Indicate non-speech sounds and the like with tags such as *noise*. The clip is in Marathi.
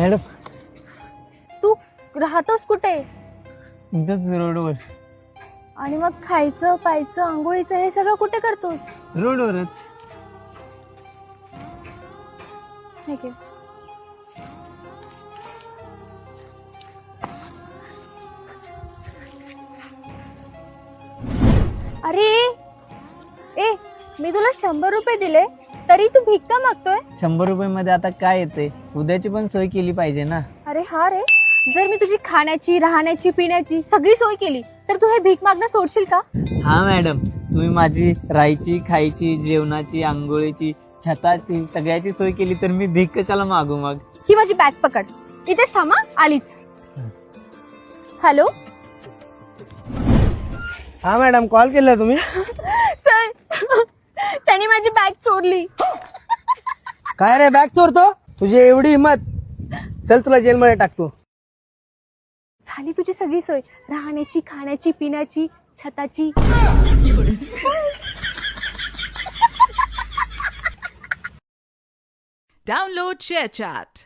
मॅडम तू राहतोस कुठे? इथंच रोडवर. आणि मग खायचं प्यायचं आंघोळीचं हे सगळं कुठे करतोस? रोडवरच. ठीक आहे. अरे! ए मी तुला शंभर रुपये दिले. तरी तू भिक्का मागतोय? शंभर रुपये मध्ये आता काय येते उद्याची पण सोय केली पाहिजे ना. अरे हा रे. जर मी तुझी खाण्याची राहण्याची पिण्याची सगळी सोय केली तर तू हे भीक मागणं सोडशील का? हा मॅडम तुम्ही माझी राहायची खायची जेवणाची आंघोळीची छताची सगळ्याची सोय केली तर मी भीक कशाला मागू मग? ही माझी बॅग पकड. इथेच थांबा आलीच. हॅलो? हा मॅडम कॉल केला तुम्ही? *laughs* सर त्याने माझी बॅग चोरली. काय रे बॅग चोरतो? तुझी एवढी हिंमत चल तुला जेलमध्ये टाकतो झाली तुझी सगळी सोय. राहण्याची खाण्याची पिण्याची छताची. Download ShareChat.